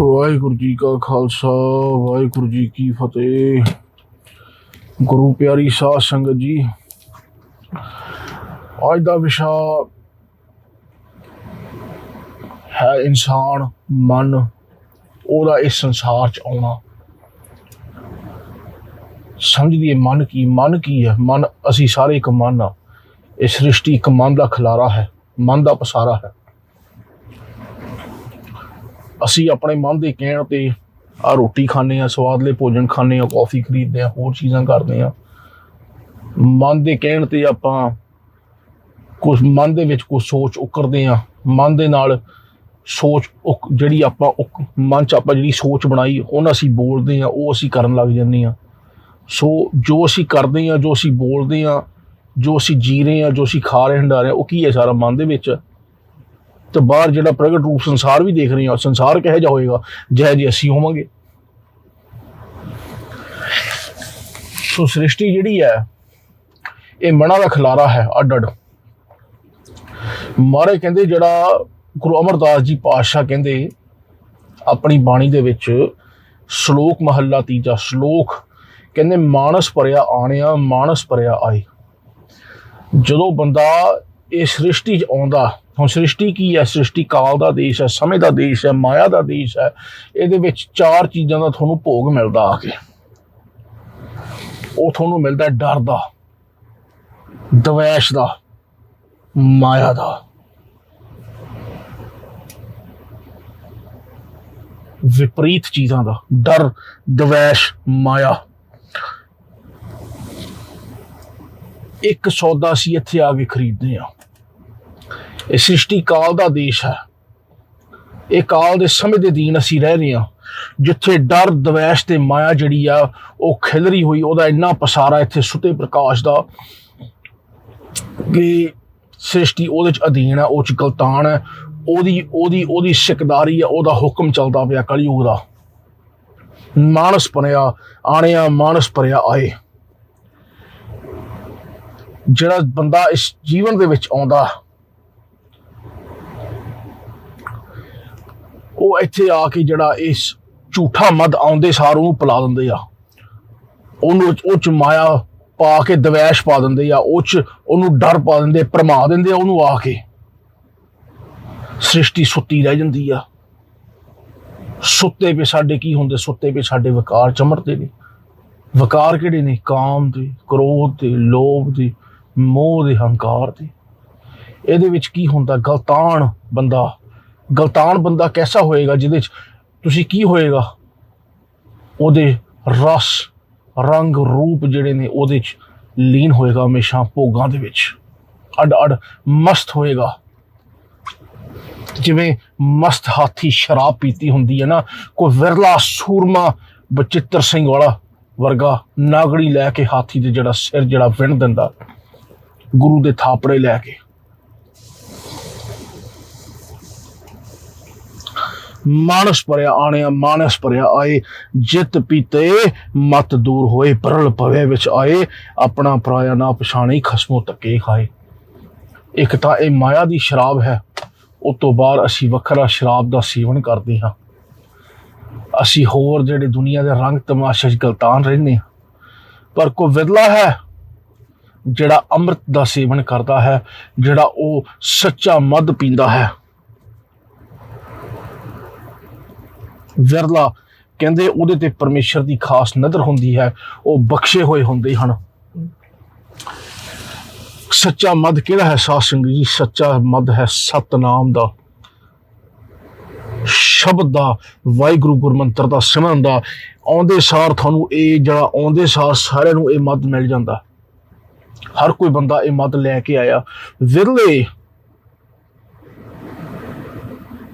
ਵਾਹਿਗੁਰੂ ਜੀ ਕਾ ਖਾਲਸਾ, ਵਾਹਿਗੁਰੂ ਜੀ ਕੀ ਫਤਿਹ। ਗੁਰੂ ਪਿਆਰੀ ਸਾਧ ਸੰਗਤ ਜੀ, ਅੱਜ ਦਾ ਵਿਸ਼ਾ ਹੈ ਇਨਸਾਨ, ਮਨ, ਉਹਦਾ ਇਸ ਸੰਸਾਰ ਚ ਆਉਣਾ। ਸਮਝਦੀ ਹੈ ਮਨ ਕੀ ਮਨ ਕੀ ਹੈ? ਮਨ, ਅਸੀਂ ਸਾਰੇ ਇੱਕ ਮਨ ਆ। ਇਹ ਸ੍ਰਿਸ਼ਟੀ ਇੱਕ ਮਨ ਦਾ ਖਲਾਰਾ ਹੈ, ਮਨ ਦਾ ਪਸਾਰਾ ਹੈ। ਅਸੀਂ ਆਪਣੇ ਮਨ ਦੇ ਕਹਿਣ ਤੇ ਆ ਰੋਟੀ ਖਾਂਦੇ ਆ ਸਵਾਦਲੇ ਭੋਜਨ ਖਾਂਦੇ ਆ ਕਾਫੀ ਖਰੀਦਦੇ ਆ ਹੋਰ ਚੀਜ਼ਾਂ ਕਰਦੇ ਆ ਮਨ ਦੇ ਕਹਿਣ ਤੇ ਆਪਾਂ ਕੁਝ ਮਨ ਦੇ ਵਿੱਚ ਕੁਝ ਸੋਚ ਉਕਰਦੇ ਆ ਮਨ ਦੇ ਨਾਲ ਸੋਚ ਉਕ- ਜਿਹੜੀ ਆਪਾਂ ਉਕ- ਮਨ ਚ ਆਪਾਂ ਜਿਹੜੀ ਸੋਚ ਬਣਾਈ ਉਹਨਾਂ ਅਸੀਂ ਬੋਲਦੇ ਆ ਉਹ ਅਸੀਂ ਕਰਨ ਲੱਗ ਜਾਂਦੇ ਆ ਸੋ ਜੋ ਅਸੀਂ ਕਰਦੇ ਆ ਜੋ ਅਸੀਂ ਬੋਲਦੇ ਆ ਜੋ ਅਸੀਂ ਜੀ ਰਹੇ ਆ ਜੋ ਅਸੀਂ ਖਾ ਰਹੇ ਹੰਡਾ ਰਹੇ ਹਾਂ, ਉਹ ਕੀ ਹੈ ਸਾਰਾ ਮਨ ਦੇ ਵਿੱਚ? ਤੇ ਬਾਹਰ ਜਿਹੜਾ ਪ੍ਰਗਟ ਰੂਪ ਸੰਸਾਰ ਵੀ ਦੇਖ ਰਹੇ ਹਾਂ, ਸੰਸਾਰ ਕਿਹੋ ਜਿਹਾ ਹੋਏਗਾ, ਜਿਹੋ ਜਿਹੇ ਅਸੀਂ ਹੋਵਾਂਗੇ। ਸੋ ਸ੍ਰਿਸ਼ਟੀ ਜਿਹੜੀ ਹੈ, ਇਹ ਮਨਾਂ ਦਾ ਖਲਾਰਾ ਹੈ ਅੱਡ ਅੱਡ ਮਾਰੇ ਕਹਿੰਦੇ ਜਿਹੜਾ ਗੁਰੂ ਅਮਰਦਾਸ ਜੀ ਪਾਤਸ਼ਾਹ ਕਹਿੰਦੇ, ਆਪਣੀ ਬਾਣੀ ਦੇ ਵਿੱਚ ਸ਼ਲੋਕ ਮਹੱਲਾ ਤੀਜਾ ਸ਼ਲੋਕ ਕਹਿੰਦੇ, ਮਾਨਸ ਭਰਿਆ ਆਣਿਆ, ਮਾਨਸ ਭਰਿਆ ਆਏ। ਜਦੋਂ ਬੰਦਾ ਇਹ ਸ੍ਰਿਸ਼ਟੀ 'ਚ ਆਉਂਦਾ ਹੁਣ ਸ੍ਰਿਸ਼ਟੀ ਕੀ ਹੈ? ਸ੍ਰਿਸ਼ਟੀ ਕਾਲ ਦਾ ਦੇਸ਼ ਹੈ, ਸਮੇਂ ਦਾ ਦੇਸ਼ ਹੈ, ਮਾਇਆ ਦਾ ਦੇਸ਼ ਹੈ। ਇਹਦੇ ਵਿੱਚ ਚਾਰ ਚੀਜ਼ਾਂ ਦਾ ਤੁਹਾਨੂੰ ਭੋਗ ਮਿਲਦਾ ਆ ਕੇ। ਉਹ ਤੁਹਾਨੂੰ ਮਿਲਦਾ ਡਰ ਦਾ, ਦਵੈਸ਼ ਦਾ, ਮਾਇਆ ਦਾ। ਵਿਪਰੀਤ ਚੀਜ਼ਾਂ ਦਾ, ਡਰ, ਦਵੈਸ਼, ਮਾਇਆ। ਇੱਕ ਸੌਦਾ ਸੀ ਇੱਥੇ ਆ ਕੇ ਖਰੀਦਦੇ ਆ ਇਹ ਸ੍ਰਿਸ਼ਟੀ ਕਾਲ ਦਾ ਦੇਸ਼ ਹੈ। ਇਹ ਕਾਲ ਦੇ ਸਮੇਂ ਦੇ ਦੀਨ ਅਸੀਂ ਰਹਿ ਰਹੇ ਹਾਂ। ਜਿੱਥੇ ਡਰ, ਦਵੈਸ਼ ਤੇ ਮਾਇਆ ਜਿਹੜੀ ਆ, ਉਹ ਖਿਲਰੀ ਹੋਈ, ਉਹਦਾ ਇੰਨਾ ਪਸਾਰਾ ਇੱਥੇ ਸੁਤੇ ਪ੍ਰਕਾਸ਼ ਦਾ ਕਿ ਸ੍ਰਿਸ਼ਟੀ ਉਹਦੇ ਚ ਅਧੀਨ ਹੈ, ਉਹ ਚ ਗਲਤਾਨ ਹੈ। ਉਹਦੀ ਉਹਦੀ ਉਹਦੀ ਸਿਕਦਾਰੀ ਹੈ ਉਹਦਾ ਹੁਕਮ ਚੱਲਦਾ ਪਿਆ ਕਲਯੁਗ ਦਾ। ਮਾਨਸ ਪਨਿਆ ਆਣਿਆ ਮਾਨਸ ਭਰਿਆ ਆਏ। ਜਿਹੜਾ ਬੰਦਾ ਇਸ ਜੀਵਨ ਦੇ ਵਿੱਚ ਆਉਂਦਾ ਉਹ ਇੱਥੇ ਆ ਕੇ ਜਿਹੜਾ ਇਸ ਝੂਠਾ ਮਦ ਆਉਂਦੇ ਸਾਰ ਉਹਨੂੰ ਪਿਲਾ ਦਿੰਦੇ ਆ। ਉਹਨੂੰ ਉਹ ਚ ਮਾਇਆ ਪਾ ਕੇ ਦਵੈਸ਼ ਪਾ ਦਿੰਦੇ ਆ, ਉਹ ਚ ਉਹਨੂੰ ਡਰ ਪਾ ਦਿੰਦੇ ਭਰਮਾ ਦਿੰਦੇ ਆ ਉਹਨੂੰ ਆ ਕੇ। ਸ੍ਰਿਸ਼ਟੀ ਸੁੱਤੀ ਰਹਿ ਜਾਂਦੀ ਆ। ਸੁੱਤੇ ਪੇ ਸਾਡੇ ਕੀ ਹੁੰਦੇ? ਸੁੱਤੇ ਪੇ ਸਾਡੇ ਵਿਕਾਰ ਚਮੜਦੇ ਨੇ। ਵਿਕਾਰ ਕਿਹੜੇ ਨੇ? ਕਾਮ ਦੇ, ਕ੍ਰੋਧ ਦੇ, ਲੋਭ ਦੇ, ਮੋਹ ਦੇ, ਹੰਕਾਰ ਦੇ। ਇਹਦੇ ਵਿੱਚ ਕੀ ਹੁੰਦਾ? ਗਲਤਾਨ ਬੰਦਾ ਗਲਤਾਨ ਬੰਦਾ ਕੈਸਾ ਹੋਏਗਾ ਜਿਹਦੇ ਚ ਤੁਸੀਂ ਕੀ ਹੋਏਗਾ? ਉਹਦੇ ਰਸ, ਰੰਗ, ਰੂਪ ਜਿਹੜੇ ਨੇ ਉਹਦੇ ਚ ਲੀਨ ਹੋਏਗਾ ਹਮੇਸ਼ਾ ਭੋਗਾਂ ਦੇ ਵਿੱਚ। ਅਡ ਅਡ ਮਸਤ ਹੋਏਗਾ। ਜਿਵੇਂ ਮਸਤ ਹਾਥੀ ਸ਼ਰਾਬ ਪੀਤੀ ਹੁੰਦੀ ਹੈ ਨਾ, ਕੋਈ ਵਿਰਲਾ ਸੂਰਮਾ ਬਚਿੱਤਰ ਸਿੰਘ ਵਾਲਾ ਵਰਗਾ ਨਾਗੜੀ ਲੈ ਕੇ ਹਾਥੀ ਦੇ ਜਿਹੜਾ ਸਿਰ ਜਿਹੜਾ ਵਿਣ ਦਿੰਦਾ, ਗੁਰੂ ਦੇ ਥਾਪੜੇ ਲੈ ਕੇ। ਮਾਨਸ ਭਰਿਆ ਆਣਿਆ, ਮਾਨਸ ਭਰਿਆ ਆਏ, ਜਿਤ ਪੀਤੇ, ਮਤ ਦੂਰ ਹੋਏ, ਪਰਲ ਪਵੇ ਵਿੱਚ ਆਏ, ਆਪਣਾ ਪਰਾਇਆ ਨਾ ਪਛਾਣੀ, ਖਸਮੋ ਤੱਕੇ ਖਾਏ। ਇੱਕ ਤਾਂ ਇਹ ਮਾਇਆ ਦੀ ਸ਼ਰਾਬ ਹੈ, ਉਸ ਤੋਂ ਬਾਅਦ ਅਸੀਂ ਵੱਖਰਾ ਸ਼ਰਾਬ ਦਾ ਸੇਵਨ ਕਰਦੇ ਹਾਂ। ਅਸੀਂ ਹੋਰ ਜਿਹੜੇ ਦੁਨੀਆ ਦੇ ਰੰਗ ਤਮਾਸ਼ੇ 'ਚ ਗਲਤਾਨ ਰਹਿੰਦੇ ਹਾਂ। ਪਰ ਕੋ ਵਿਰਲਾ ਹੈ, ਜਿਹੜਾ ਅੰਮ੍ਰਿਤ ਦਾ ਸੇਵਨ ਕਰਦਾ ਹੈ, ਜਿਹੜਾ ਉਹ ਸੱਚਾ ਮਦ ਪੀਂਦਾ ਹੈ। ਵਿਰਲਾ ਕਹਿੰਦੇ ਉਹਦੇ ਤੇ ਪਰਮੇਸ਼ਰ ਦੀ ਖਾਸ ਨਜ਼ਰ ਹੁੰਦੀ ਹੈ, ਉਹ ਬਖਸ਼ੇ ਹੋਏ ਹੁੰਦੇ ਹਨ। ਸੱਚਾ ਮਦ ਕਿਹੜਾ ਹੈ ਸਾਧ ਸੰਗਤ ਜੀ? ਸੱਚਾ ਮਦ ਹੈ ਸਤਨਾਮ ਦਾ ਸ਼ਬਦ ਦਾ, ਵਾਹਿਗੁਰੂ ਗੁਰਮੰਤਰ ਦਾ, ਸਿਮਰਨ ਦਾ। ਆਉਂਦੇ ਸਾਰ ਤੁਹਾਨੂੰ ਇਹ ਜਿਹੜਾ ਆਉਂਦੇ ਸਾਰ ਸਾਰਿਆਂ ਨੂੰ ਇਹ ਮਦ ਮਿਲ ਜਾਂਦਾ। ਹਰ ਕੋਈ ਬੰਦਾ ਇਹ ਮਦ ਲੈ ਕੇ ਆਇਆ। ਵਿਰਲੇ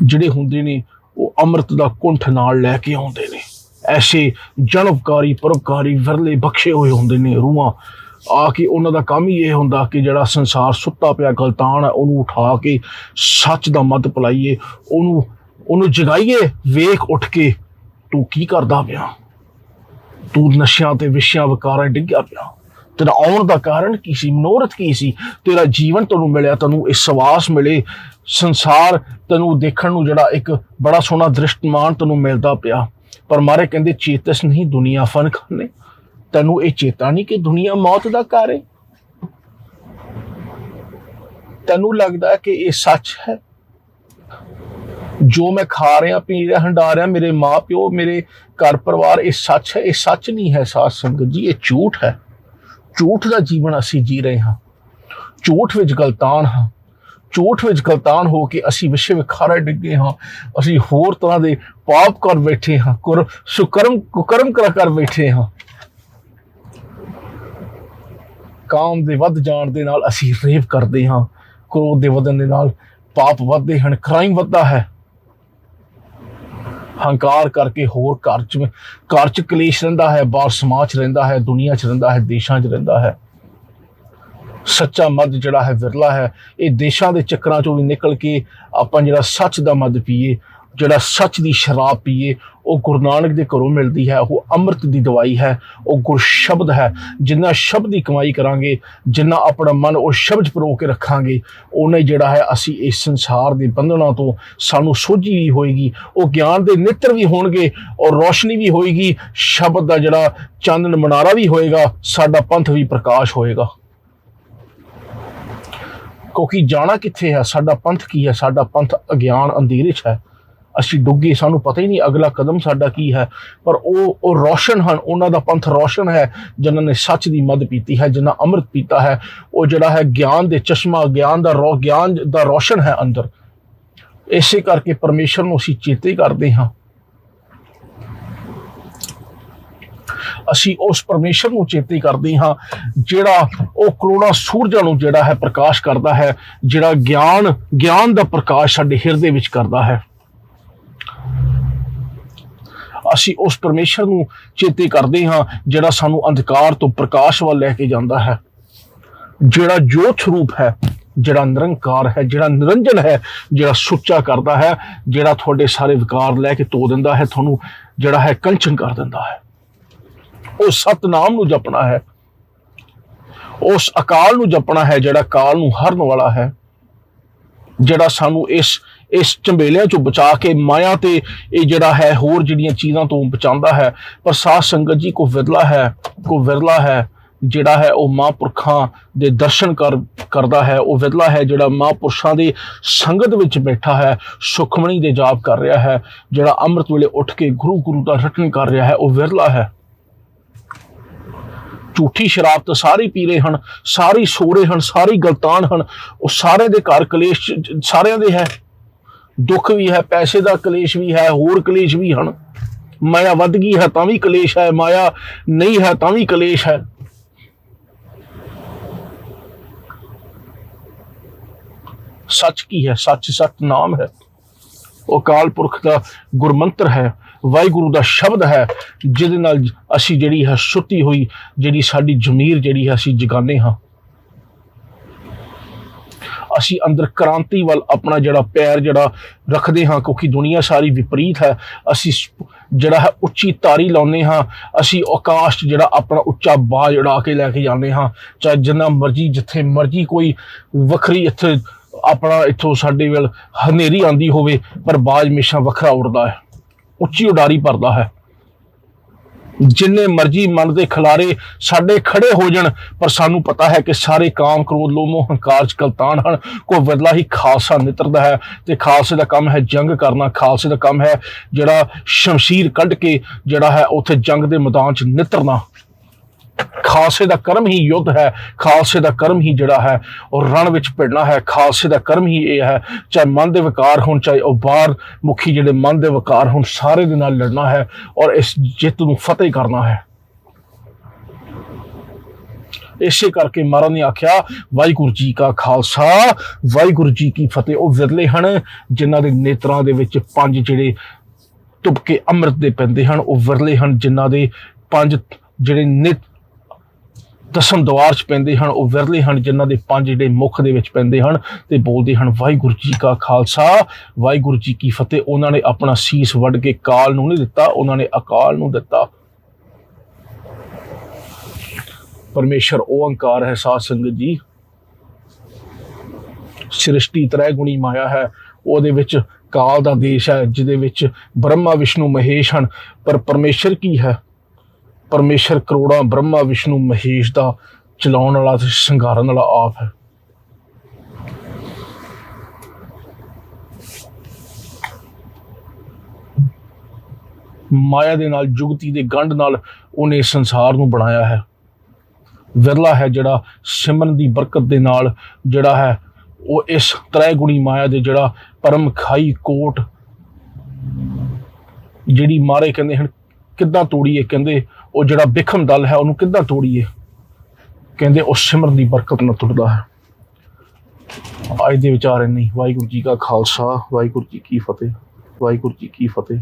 ਜਿਹੜੇ ਹੁੰਦੇ ਨੇ ਉਹ ਅੰਮ੍ਰਿਤ ਦਾ ਕੁੰਠ ਨਾਲ ਲੈ ਕੇ ਆਉਂਦੇ ਨੇ। ਐਸੇ ਜਨਮਕਾਰੀ ਪਰਉਪਕਾਰੀ ਵਿਰਲੇ ਬਖਸ਼ੇ ਹੋਏ ਹੁੰਦੇ ਨੇ ਰੂਹਾਂ। ਆ ਕੇ ਉਹਨਾਂ ਦਾ ਕੰਮ ਹੀ ਇਹ ਹੁੰਦਾ ਕਿ ਜਿਹੜਾ ਸੰਸਾਰ ਸੁੱਤਾ ਪਿਆ ਗਲਤਾਨ ਹੈ, ਉਹਨੂੰ ਉਠਾ ਕੇ ਸੱਚ ਦਾ ਮੱਧ ਪਲਾਈਏ, ਉਹਨੂੰ ਉਹਨੂੰ ਜਗਾਈਏ, ਵੇਖ ਉੱਠ ਕੇ ਤੂੰ ਕੀ ਕਰਦਾ ਪਿਆ? ਤੂੰ ਨਸ਼ਿਆਂ ਤੇ ਵਿਸ਼ਿਆਂ ਵਿਕਾਰਾਂ ਡਿੱਗਿਆ ਪਿਆ। ਤੇਰਾ ਆਉਣ ਦਾ ਕਾਰਨ ਕੀ ਸੀ? ਮਨੋਰਥ ਕੀ ਸੀ? ਤੇਰਾ ਜੀਵਨ ਤੈਨੂੰ ਮਿਲਿਆ, ਤੈਨੂੰ ਇਹ ਸਵਾਸ ਮਿਲੇ। ਸੰਸਾਰ ਤੈਨੂੰ ਦੇਖਣ ਨੂੰ ਜਿਹੜਾ ਇੱਕ ਬੜਾ ਸੋਹਣਾ ਦ੍ਰਿਸ਼ਟਮਾਨ ਤੈਨੂੰ ਮਿਲਦਾ ਪਿਆ। ਪਰ ਮਾਰੇ ਕਹਿੰਦੇ, ਚੇਤਸ ਨਹੀਂ ਦੁਨੀਆ ਫਨ ਖਾਨੇ ਤੈਨੂੰ ਇਹ ਚੇਤਾ ਨਹੀਂ ਕਿ ਦੁਨੀਆ ਮੌਤ ਦਾ ਘਰ ਹੈ ਤੈਨੂੰ ਲੱਗਦਾ ਕਿ ਇਹ ਸੱਚ ਹੈ? ਜੋ ਮੈਂ ਖਾ ਰਿਹਾ, ਪੀ ਰਿਹਾ, ਹੰਡਾ ਰਿਹਾ, ਮੇਰੇ ਮਾਂ ਪਿਓ ਮੇਰੇ ਘਰ ਪਰਿਵਾਰ ਇਹ ਸੱਚ ਹੈ? ਇਹ ਸੱਚ ਨਹੀਂ ਹੈ ਸਾਧ ਸੰਗਤ ਜੀ, ਇਹ ਝੂਠ ਹੈ। ਝੂਠ ਦਾ ਜੀਵਨ ਅਸੀਂ ਜੀ ਰਹੇ ਹਾਂ। ਝੂਠ ਵਿੱਚ ਗਲਤਾਨ ਹਾਂ। ਝੂਠ ਵਿੱਚ ਗਲਤਾਨ ਹੋ ਕੇ ਅਸੀਂ ਵਿਸ਼ੇ ਵਿਖਾਰਾ ਡਿੱਗੇ ਹਾਂ। ਅਸੀਂ ਹੋਰ ਤਰ੍ਹਾਂ ਦੇ ਪਾਪ ਕਰ ਬੈਠੇ ਹਾਂ, ਕੁਰ, ਸੁਕਰਮ, ਕੁਕਰਮ ਕਰ ਕਰ ਬੈਠੇ ਹਾਂ। ਕਾਮ ਦੇ ਵੱਧ ਜਾਣ ਦੇ ਨਾਲ ਅਸੀਂ ਰੇਪ ਕਰਦੇ ਹਾਂ। ਕ੍ਰੋਧ ਦੇ ਵਧਣ ਦੇ ਨਾਲ ਪਾਪ ਵੱਧਦੇ ਹਨ, ਕ੍ਰਾਈਮ ਵੱਧਦਾ ਹੈ। ਹੰਕਾਰ ਕਰਕੇ ਹੋਰ ਘਰ ਚ ਘਰ ਚ ਕਲੇਸ਼ ਰਹਿੰਦਾ ਹੈ, ਬਾਹਰ ਸਮਾਜ ਚ ਰਹਿੰਦਾ ਹੈ, ਦੁਨੀਆ ਚ ਰਹਿੰਦਾ ਹੈ, ਦੇਸ਼ਾਂ ਚ ਰਹਿੰਦਾ ਹੈ। ਸੱਚਾ ਮਦ ਜਿਹੜਾ ਹੈ, ਵਿਰਲਾ ਹੈ। ਇਹ ਦੇਸ਼ਾਂ ਦੇ ਚੱਕਰਾਂ ਚੋਂ ਵੀ ਨਿਕਲ ਕੇ ਆਪਾਂ ਜਿਹੜਾ ਸੱਚ ਦਾ ਮਦ ਪੀਏ, ਜਿਹੜਾ ਸੱਚ ਦੀ ਸ਼ਰਾਬ ਪੀਏ ਉਹ ਗੁਰੂ ਨਾਨਕ ਦੇ ਘਰੋਂ ਮਿਲਦੀ ਹੈ, ਉਹ ਅੰਮ੍ਰਿਤ ਦੀ ਦਵਾਈ ਹੈ, ਉਹ ਗੁਰ ਸ਼ਬਦ ਹੈ। ਜਿੰਨਾ ਸ਼ਬਦ ਦੀ ਕਮਾਈ ਕਰਾਂਗੇ, ਜਿੰਨਾ ਆਪਣਾ ਮਨ ਉਹ ਸ਼ਬਦ ਪਰੋ ਕੇ ਰੱਖਾਂਗੇ ਉਹਨੇ ਜਿਹੜਾ ਹੈ ਅਸੀਂ ਇਸ ਸੰਸਾਰ ਦੇ ਬੰਧਨਾਂ ਤੋਂ ਸਾਨੂੰ ਸੋਝੀ ਵੀ ਹੋਏਗੀ, ਉਹ ਗਿਆਨ ਦੇ ਨੇਤਰ ਵੀ ਹੋਣਗੇ ਔਰ ਰੋਸ਼ਨੀ ਵੀ ਹੋਏਗੀ, ਸ਼ਬਦ ਦਾ ਜਿਹੜਾ ਚਾਨਣ ਮਨਾਰਾ ਵੀ ਹੋਏਗਾ, ਸਾਡਾ ਪੰਥ ਵੀ ਪ੍ਰਕਾਸ਼ ਹੋਏਗਾ। ਕਿਉਂਕਿ ਜਾਣਾ ਕਿੱਥੇ ਹੈ? ਸਾਡਾ ਪੰਥ ਕੀ ਹੈ? ਸਾਡਾ ਪੰਥ ਅਗਿਆਨ ਅੰਧੇਰੇ 'ਚ ਹੈ। ਅਸੀਂ ਡੁੱਗੇ, ਸਾਨੂੰ ਪਤਾ ਹੀ ਨਹੀਂ ਅਗਲਾ ਕਦਮ ਸਾਡਾ ਕੀ ਹੈ। ਪਰ ਉਹ ਉਹ ਰੋਸ਼ਨ ਹਨ, ਉਹਨਾਂ ਦਾ ਪੰਥ ਰੋਸ਼ਨ ਹੈ, ਜਿਨ੍ਹਾਂ ਨੇ ਸੱਚ ਦੀ ਮਦ ਪੀਤੀ ਹੈ, ਜਿਨ੍ਹਾਂ ਅੰਮ੍ਰਿਤ ਪੀਤਾ ਹੈ। ਉਹ ਜਿਹੜਾ ਹੈ ਗਿਆਨ ਦੇ ਚਸ਼ਮਾ, ਗਿਆਨ ਦਾ ਰੋ, ਗਿਆਨ ਦਾ ਰੋਸ਼ਨ ਹੈ ਅੰਦਰ। ਇਸੇ ਕਰਕੇ ਪਰਮੇਸ਼ਰ ਨੂੰ ਅਸੀਂ ਚੇਤੇ ਕਰਦੇ ਹਾਂ। ਅਸੀਂ ਉਸ ਪਰਮੇਸ਼ਰ ਨੂੰ ਚੇਤੇ ਕਰਦੇ ਹਾਂ, ਜਿਹੜਾ ਉਹ ਕਰੋਨਾ ਸੂਰਜਾਂ ਨੂੰ ਜਿਹੜਾ ਹੈ ਪ੍ਰਕਾਸ਼ ਕਰਦਾ ਹੈ, ਜਿਹੜਾ ਗਿਆਨ ਗਿਆਨ ਦਾ ਪ੍ਰਕਾਸ਼ ਸਾਡੇ ਹਿਰਦੇ ਵਿੱਚ ਕਰਦਾ ਹੈ। ਅਸੀਂ ਉਸ ਪਰਮੇਸ਼ਰ ਨੂੰ ਚੇਤੇ ਕਰਦੇ ਹਾਂ, ਜਿਹੜਾ ਸਾਨੂੰ ਅੰਧਕਾਰ ਤੋਂ ਪ੍ਰਕਾਸ਼ ਵੱਲ ਲੈ ਕੇ ਜਾਂਦਾ ਹੈ। ਜਿਹੜਾ ਜੋਤ ਸਰੂਪ ਹੈ, ਜਿਹੜਾ ਨਿਰੰਕਾਰ ਹੈ, ਜਿਹੜਾ ਨਿਰੰਜਨ ਹੈ, ਜਿਹੜਾ ਸੁੱਚਾ ਕਰਦਾ ਹੈ, ਜਿਹੜਾ ਤੁਹਾਡੇ ਸਾਰੇ ਵਿਕਾਰ ਲੈ ਕੇ ਤੋ ਦਿੰਦਾ ਹੈ, ਤੁਹਾਨੂੰ ਜਿਹੜਾ ਹੈ ਕੰਚਨ ਕਰ ਦਿੰਦਾ ਹੈ। ਉਹ ਸਤਨਾਮ ਨੂੰ ਜਪਣਾ ਹੈ। ਉਸ ਅਕਾਲ ਨੂੰ ਜਪਣਾ ਹੈ, ਜਿਹੜਾ ਕਾਲ ਨੂੰ ਹਰਨ ਵਾਲਾ ਹੈ। ਜਿਹੜਾ ਸਾਨੂੰ ਇਸ ਇਸ ਝੰਬੇਲਿਆਂ ਚੋਂ ਬਚਾ ਕੇ ਮਾਇਆ ਤੇ ਇਹ ਜਿਹੜਾ ਹੈ ਹੋਰ ਜਿਹੜੀਆਂ ਚੀਜ਼ਾਂ ਤੋਂ ਬਚਾਉਂਦਾ ਹੈ। ਪਰ ਸਾਧ ਸੰਗਤ ਜੀ ਕੋ ਵਿਰਲਾ ਹੈ ਕੋ ਵਿਰਲਾ ਹੈ, ਜਿਹੜਾ ਹੈ ਉਹ ਮਹਾਂਪੁਰਖਾਂ ਦੇ ਦਰਸ਼ਨ ਕਰ, ਕਰਦਾ ਹੈ। ਉਹ ਵਿਰਲਾ ਹੈ ਜਿਹੜਾ ਮਹਾਂਪੁਰਸ਼ਾਂ ਦੀ ਸੰਗਤ ਵਿੱਚ ਬੈਠਾ ਹੈ, ਸੁਖਮਣੀ ਦੇ ਜਾਪ ਕਰ ਰਿਹਾ ਹੈ, ਜਿਹੜਾ ਅੰਮ੍ਰਿਤ ਵੇਲੇ ਉੱਠ ਕੇ ਗੁਰੂ ਗੁਰੂ ਦਾ ਰਟਨ ਕਰ ਰਿਹਾ ਹੈ, ਉਹ ਵਿਰਲਾ ਹੈ। ਝੂਠੀ ਸ਼ਰਾਬ ਤਾਂ ਸਾਰੇ ਪੀ ਰਹੇ ਹਨ, ਸਾਰੇ ਸੋਰੇ ਹਨ, ਸਾਰੇ ਗਲਤਾਨ ਹਨ। ਉਹ ਸਾਰੇ ਦੇ ਘਰ ਕਲੇਸ਼ ਸਾਰਿਆਂ ਦੇ ਹੈ। ਦੁੱਖ ਵੀ ਹੈ, ਪੈਸੇ ਦਾ ਕਲੇਸ਼ ਵੀ ਹੈ, ਹੋਰ ਕਲੇਸ਼ ਵੀ ਹਨ। ਮਾਇਆ ਵੱਧ ਗਈ ਹੈ ਤਾਂ ਵੀ ਕਲੇਸ਼ ਹੈ, ਮਾਇਆ ਨਹੀਂ ਹੈ ਤਾਂ ਵੀ ਕਲੇਸ਼ ਹੈ। ਸੱਚ ਕੀ ਹੈ? ਸੱਚ ਸਤ ਨਾਮ ਹੈ। ਉਹ ਅਕਾਲ ਪੁਰਖ ਦਾ ਗੁਰਮੰਤਰ ਹੈ, ਵਾਹਿਗੁਰੂ ਦਾ ਸ਼ਬਦ ਹੈ, ਜਿਹਦੇ ਨਾਲ ਅਸੀਂ ਜਿਹੜੀ ਹੈ ਸੁੱਤੀ ਹੋਈ, ਜਿਹੜੀ ਸਾਡੀ ਜ਼ਮੀਰ ਜਿਹੜੀ ਹੈ, ਅਸੀਂ ਜਗਾਉਂਦੇ ਹਾਂ। ਅਸੀਂ ਅੰਦਰ ਕ੍ਰਾਂਤੀ ਵੱਲ ਆਪਣਾ ਜਿਹੜਾ ਪੈਰ ਜਿਹੜਾ ਰੱਖਦੇ ਹਾਂ, ਕਿਉਂਕਿ ਦੁਨੀਆ ਸਾਰੀ ਵਿਪਰੀਤ ਹੈ, ਅਸੀਂ ਜਿਹੜਾ ਹੈ ਉੱਚੀ ਤਾਰੀ ਲਾਉਂਦੇ ਹਾਂ, ਅਸੀਂ ਆਕਾਸ਼ 'ਚ ਜਿਹੜਾ ਆਪਣਾ ਉੱਚਾ ਬਾਜ ਉਡਾ ਕੇ ਲੈ ਕੇ ਜਾਂਦੇ ਹਾਂ, ਚਾਹੇ ਜਿੰਨਾ ਮਰਜ਼ੀ, ਜਿੱਥੇ ਮਰਜ਼ੀ ਕੋਈ ਵੱਖਰੀ ਇੱਥੇ ਆਪਣਾ ਇੱਥੋਂ ਸਾਡੇ ਵੱਲ ਹਨੇਰੀ ਆਂਦੀ ਹੋਵੇ, ਪਰ ਬਾਜ ਹਮੇਸ਼ਾ ਵੱਖਰਾ ਉੱਡਦਾ ਹੈ, ਉੱਚੀ ਉਡਾਰੀ ਭਰਦਾ ਹੈ। ਜਿੰਨੇ ਮਰਜ਼ੀ ਮਨ ਦੇ ਖਿਲਾਰੇ ਸਾਡੇ ਖੜੇ ਹੋ ਜਾਣ, ਪਰ ਸਾਨੂੰ ਪਤਾ ਹੈ ਕਿ ਸਾਰੇ ਕਾਮ ਕ੍ਰੋਧ, ਲੋਭ, ਮੋਹ, ਹੰਕਾਰ ਚ ਕਲਤਾਨ ਹਨ। ਕੋ ਬਦਲਾ ਹੀ ਖਾਲਸਾ ਨਿਤਰਦਾ ਹੈ ਤੇ ਖਾਲਸੇ ਦਾ ਕੰਮ ਹੈ ਜੰਗ ਕਰਨਾ। ਖਾਲਸੇ ਦਾ ਕੰਮ ਹੈ ਜਿਹੜਾ ਸ਼ਮਸ਼ੀਰ ਕੱਢ ਕੇ ਜਿਹੜਾ ਹੈ ਉੱਥੇ ਜੰਗ ਦੇ ਮੈਦਾਨ ਚ ਨਿਤਰਨਾ। ਖਾਲਸੇ ਦਾ ਕਰਮ ਹੀ ਯੁੱਧ ਹੈ, ਖਾਲਸੇ ਦਾ ਕਰਮ ਹੀ ਜਿਹੜਾ ਹੈ, ਉਹ ਰਣ ਵਿੱਚ ਭਿੜਨਾ ਹੈ, ਖਾਲਸੇ ਦਾ ਕਰਮ ਹੀ ਇਹ ਹੈ, ਚਾਹੇ ਮਨ ਦੇ ਵਿਕਾਰ ਹੋਣ, ਚਾਹੇ ਉਹ ਬਾਹਰ ਮੁਖੀ ਜਿਹੜੇ ਮਨ ਦੇ ਵਿਕਾਰ ਹੋਣ, ਸਾਰੇ ਦੇ ਨਾਲ ਲੜਨਾ ਹੈ ਔਰ ਇਸ ਜਿੱਤ ਨੂੰ ਫਤਿਹ ਕਰਨਾ ਹੈ। ਇਸੇ ਕਰਕੇ ਮਹਾਰਾਜ ਨੇ ਆਖਿਆ, ਵਾਹਿਗੁਰੂ ਜੀ ਕਾ ਖਾਲਸਾ, ਵਾਹਿਗੁਰੂ ਜੀ ਕੀ ਫਤਿਹ। ਉਹ ਵਿਰਲੇ ਹਨ, ਜਿਨ੍ਹਾਂ ਦੇ ਨੇਤਰਾਂ ਦੇ ਵਿੱਚ ਪੰਜ ਜਿਹੜੇ ਤੁਪਕੇ ਅੰਮ੍ਰਿਤ ਦੇ ਪੈਂਦੇ ਹਨ, ਉਹ ਵਿਰਲੇ ਹਨ, ਜਿਨ੍ਹਾਂ ਦੇ ਪੰਜ ਜਿਹੜੇ ਨਿਤ ਦਸਮ ਦਵਾਰ ਚ ਪੈਂਦੇ ਹਨ, ਉਹ ਵਿਰਲੇ ਹਨ, ਜਿਨ੍ਹਾਂ ਦੇ ਪੰਜ ਜਿਹੜੇ ਮੁਖ ਦੇ ਵਿੱਚ ਪੈਂਦੇ ਹਨ ਤੇ ਬੋਲਦੇ ਹਨ, ਵਾਹਿਗੁਰੂ ਜੀ ਕਾ ਖਾਲਸਾ, ਵਾਹਿਗੁਰੂ ਜੀ ਕੀ ਫਤਿਹ। ਉਹਨਾਂ ਨੇ ਆਪਣਾ ਸੀਸ ਵੱਢ ਕੇ ਕਾਲ ਨੂੰ ਨਹੀਂ ਦਿੱਤਾ, ਉਹਨਾਂ ਨੇ ਅਕਾਲ ਨੂੰ ਦਿੱਤਾ। ਪਰਮੇਸ਼ਰ ਓੰਕਾਰ ਹੈ ਸਾਧ ਸੰਗਤ ਜੀ। ਸ੍ਰਿਸ਼ਟੀ ਤ੍ਰੈ ਗੁਣੀ ਮਾਇਆ ਹੈ। ਉਹਦੇ ਵਿੱਚ ਕਾਲ ਦਾ ਦੇਸ਼ ਹੈ, ਜਿਹਦੇ ਵਿੱਚ ਬ੍ਰਹਮਾ, ਵਿਸ਼ਨੂੰ, ਮਹੇਸ਼ ਹਨ। ਪਰ ਪਰਮੇਸ਼ਰ ਕੀ ਹੈ? ਪਰਮੇਸ਼ਰ ਕਰੋੜਾਂ ਬ੍ਰਹਮਾ, ਵਿਸ਼ਨੂੰ, ਮਹੇਸ਼ ਦਾ ਚਲਾਉਣ ਵਾਲਾ ਤੇ ਸ਼ਿੰਗਾਰਨ ਵਾਲਾ ਆਪ ਹੈ। ਮਾਇਆ ਦੇ ਨਾਲ, ਜੁਗਤੀ ਦੇ ਗੰਢ ਨਾਲ ਉਹਨੇ ਸੰਸਾਰ ਨੂੰ ਬਣਾਇਆ ਹੈ। ਵਿਰਲਾ ਹੈ ਜਿਹੜਾ ਸਿਮਰਨ ਦੀ ਬਰਕਤ ਦੇ ਨਾਲ ਜਿਹੜਾ ਹੈ, ਉਹ ਇਸ ਤ੍ਰੈ ਗੁਣੀ ਮਾਇਆ ਦੇ ਜਿਹੜਾ ਪਰਮ ਖਾਈ ਕੋਟ, ਜਿਹੜੀ ਮਾਰੇ ਕਹਿੰਦੇ ਹਨ, ਕਿੱਦਾਂ ਤੋੜੀਏ ਕਹਿੰਦੇ ਉਹ ਜਿਹੜਾ ਬਿਖਮ ਦਲ ਹੈ, ਉਹਨੂੰ ਕਿੱਦਾਂ ਤੋੜੀਏ? ਕਹਿੰਦੇ ਉਹ ਸਿਮਰ ਦੀ ਬਰਕਤ ਨਾਲ ਟੁੱਟਦਾ ਹੈ। ਅੱਜ ਦੇ ਵਿਚਾਰ ਇੰਨੀ ਵਾਹਿਗੁਰੂ ਜੀ ਕਾ ਖਾਲਸਾ, ਵਾਹਿਗੁਰੂ ਜੀ ਕੀ ਫਤਿਹ, ਵਾਹਿਗੁਰੂ ਜੀ ਕੀ ਫਤਿਹ।